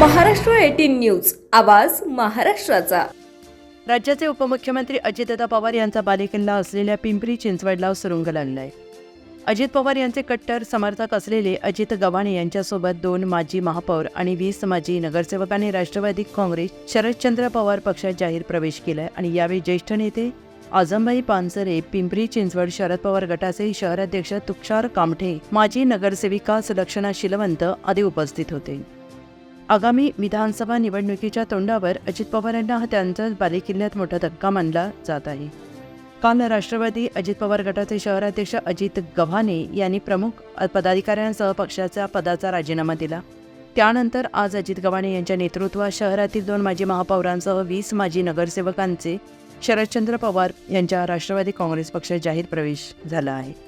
Maharashtra eighteen news आवाज महाराष्ट्राचा. राज्याचे उपमुख्यमंत्री अजितदादा पवार यांचा बालेकिल्ला असलेल्या पिंपरी चिंचवडला सुरुंग लागलाय अजित पवार यांचे कट्टर समर्थक असलेले अजित गव्हाणे यांच्यासोबत दोन माजी महापौर आणि वीस माजी नगरसेवकांनी राष्ट्रवादी काँग्रेस शरदचंद्र पवार पक्षात जाहीर प्रवेश केलाय आणि यावेळी ज्येष्ठ नेते आझमभाई पानसरे पिंपरी चिंचवड शरद पवार गटाचे शहराध्यक्ष तुषार कामठे माजी नगरसेविका सुलक्षणा शिलवंत आदी उपस्थित होते. आगामी विधानसभा निवडणुकीच्या तोंडावर अजित पवार यांना त्यांचा बालेकिल्ल्यात मोठा धक्का मानला जात आहे. काल राष्ट्रवादी अजित पवार गटाचे शहराध्यक्ष अजित गव्हाणे यांनी प्रमुख पदाधिकाऱ्यांसह पक्षाच्या पदाचा राजीनामा दिला. त्यानंतर आज अजित गव्हाणे यांच्या नेतृत्वात शहरातील दोन माजी महापौरांसह वीस माजी नगरसेवकांचे शरदचंद्र पवार यांच्या राष्ट्रवादी काँग्रेस पक्षात जाहीर प्रवेश झाला आहे.